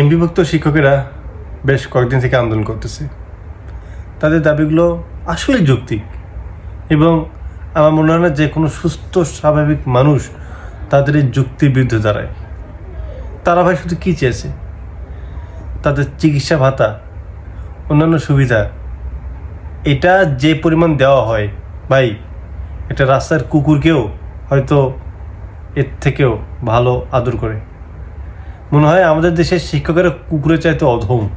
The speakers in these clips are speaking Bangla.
এমবিভুক্ত শিক্ষকেরা বেশ কয়েকদিন থেকে আন্দোলন করতেছে। তাদের দাবিগুলো আসলে যৌক্তিক এবং আমার মনে হয় না যে কোনো সুস্থ, স্বাভাবিক মানুষ তাদের এই যুক্তির বিরুদ্ধে দাঁড়ায়। তারা ভাই শুধু কী চেয়েছে? তাদের চিকিৎসা ভাতা, অন্যান্য সুবিধা, এটা যে পরিমাণ দেওয়া হয়, ভাই, এটা রাস্তার কুকুরকেও হয়তো এর থেকেও ভালো আদর করে। মনে হয় আমাদের দেশের শিক্ষকেরা কুকুরের চাইতে অধম।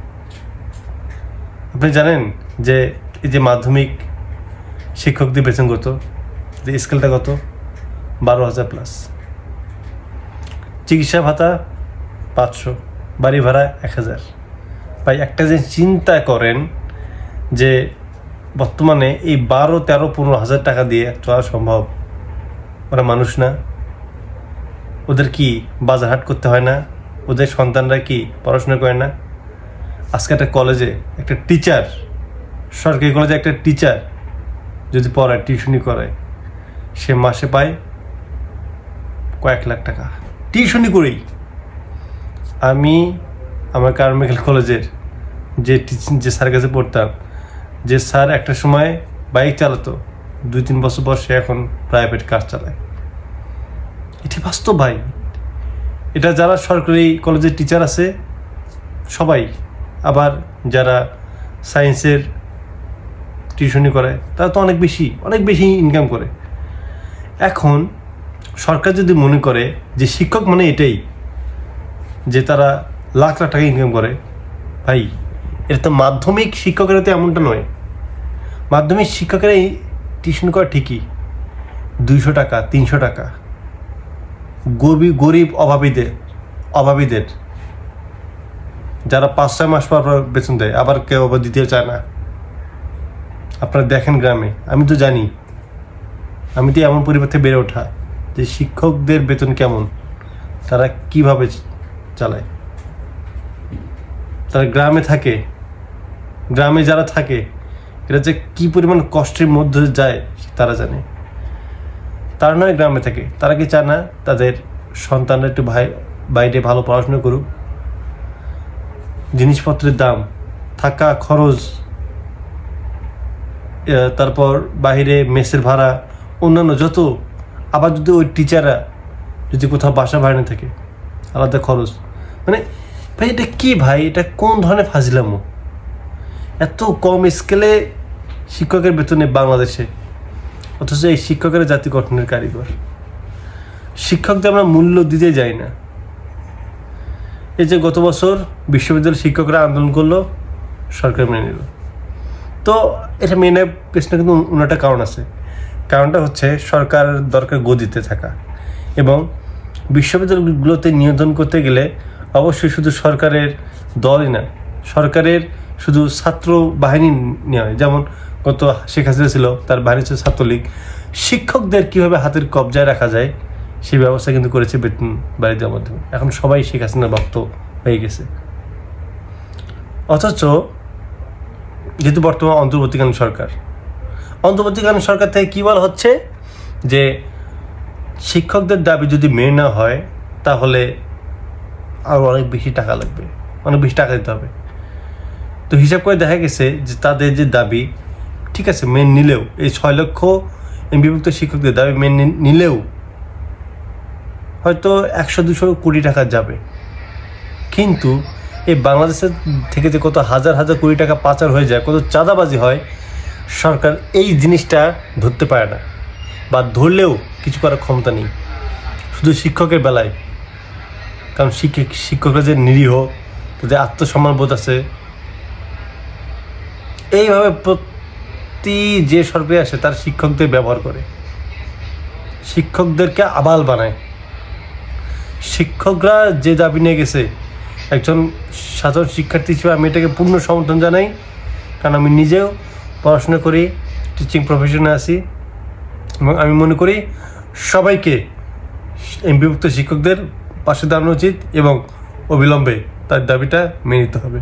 আপনি জানেন যে এই যে মাধ্যমিক শিক্ষকদের বেতন কত? যে স্কেলটা কত? বারো হাজার প্লাস চিকিৎসা ভাতা পাঁচশো, বাড়ি ভাড়া এক হাজার। ভাই, একটা যে চিন্তা করেন যে বর্তমানে এই বারো, তেরো, পনেরো হাজার টাকা দিয়ে চলা সম্ভব। ওরা মানুষ না। ওদের কি বাজার হাট করতে হয় না? ওদের সন্তানরা কি পড়াশোনা করে না? আজকে একটা কলেজে একটা টিচার সরকারি কলেজে একটা টিচার যদি পড়ায় টিউশনি করে সে মাসে পায় কয়েক লাখ টাকা। টিউশনি করেই। আমি আমার কারমেখাল কলেজের যে টিচিং যে স্যার কাছে পড়তাম, যে স্যার একটা সময় বাইক চালাতো, দুই তিন বছর পর সে এখন প্রাইভেট কার চালায়। এটি বাস্তব ভাই। এটা যারা সরকারি কলেজের টিচার আছে, সবাই আবার যারা সায়েন্সের টিউশনি করে, তারা তো অনেক বেশি অনেক বেশি ইনকাম করে। এখন সরকার যদি মনে করে যে শিক্ষক মানে এটাই, যে তারা লাখ লাখ টাকা ইনকাম করে, ভাই, এটা তো মাধ্যমিক শিক্ষকেরা তো এমনটা নয়। মাধ্যমিক শিক্ষকেরা টিউশন করা ঠিকই। দুইশো টাকা, তিনশো টাকা। গরিব গরিব অভাবীদের অভাবীদের, যারা পাঁচ, ছয় মাস পর পর বেতন দেয়, আবার কেউ আবার দিতে চায় না। আপনারা দেখেন গ্রামে, আমি তো জানি, আমি তো এমন পরিবার থেকে বেড়ে ওঠা যে শিক্ষকদের বেতন কেমন, তারা কীভাবে চালায়। তারা গ্রামে থাকে, গ্রামে যারা থাকে, এরা যে কি পরিমাণ কষ্টের মধ্যে যায়, তারা জানে। তারা নয় গ্রামে থাকে। তারা কি চায় না তাদের সন্তানরা একটু ভাই বাইরে ভালো পড়াশোনা করুক? জিনিসপত্রের দাম, থাকা খরচ তারপর বাইরে মেসের ভাড়া, অন্যান্য যত, আবার যদি ওই টিচাররা যদি কোথাও বাসা ভাড়া থাকে, আলাদা খরচ। মানে ভাই, এটা কী ভাই? এটা কোন ধরনের ফাজিলামো? এত কম স্কেলে শিক্ষকের বেতনে বাংলাদেশে অথচ এই শিক্ষকের জাতি গঠনের কারিগর। শিক্ষকদের আমরা মূল্য দিতে যাই না। এই যে গত বছর বিশ্ববিদ্যালয়ের শিক্ষকরা আন্দোলন করল, সরকার মেনে নিল। তো এটা মেনে পেছনে কিন্তু অন্যটা কারণ আছে। কারণটা হচ্ছে সরকার দরকার গদিতে থাকা এবং বিশ্ববিদ্যালয়গুলোতে নিয়ন্ত্রণ করতে গেলে অবশ্যই শুধু সরকারের দলই না, সরকারের শুধু ছাত্র বাহিনী নয়, যেমন গত শেখ হাসিনা ছিল, তার বাহিনী ছিল ছাত্রলীগ। শিক্ষকদের কীভাবে হাতের কবজায় রাখা যায় সেই ব্যবস্থা কিন্তু করেছে বেতন বাড়ি দেওয়ার মাধ্যমে। এখন সবাই শেখ হাসিনার ভক্ত হয়ে গেছে। অথচ যেহেতু বর্তমান অন্তর্বর্তীকালীন সরকার অন্তর্বর্তীকালীন সরকার থেকে কী বলা হচ্ছে যে, শিক্ষকদের দাবি যদি মেনে না হয়, তাহলে আরও অনেক বেশি টাকা লাগবে, অনেক বেশি টাকা দিতে হবে। তো হিসাব করে দেখা গেছে যে তাদের যে দাবি, ঠিক আছে মেন নিলেও, এই ছয় লক্ষ বিভক্ত শিক্ষকদের দাবি মেন নিলেও হয়তো একশো দুশো কোটি টাকা যাবে। কিন্তু এই বাংলাদেশের থেকে যে কত হাজার হাজার কোটি টাকা পাচার হয়ে যায়, কত চাঁদাবাজি হয়, সরকার এই জিনিসটা ধরতে পারে না বা ধরলেও কিছু করার ক্ষমতা নেই। শুধু শিক্ষকের বেলায়। কারণ শিক্ষক, শিক্ষকরা যে নিরীহ, তাদের আত্মসম্মান বোধ আছে এইভাবে প্রতি যে সরকারি আসে, তার শিক্ষকদের ব্যবহার করে। শিক্ষকদেরকে আবাল বানায়। শিক্ষকরা যে দাবি নিয়ে গেছে, একজন সাধারণ শিক্ষার্থী হিসেবে আমি এটাকে পূর্ণ সমর্থন জানাই, কারণ আমি নিজেও পড়াশোনা করি টিচিং প্রফেশনে আছি, এবং আমি মনে করি সবাইকে বিভক্ত শিক্ষকদের পাশে দাঁড়ানো উচিত এবং অবিলম্বে তার দাবিটা মেনে নিতে হবে।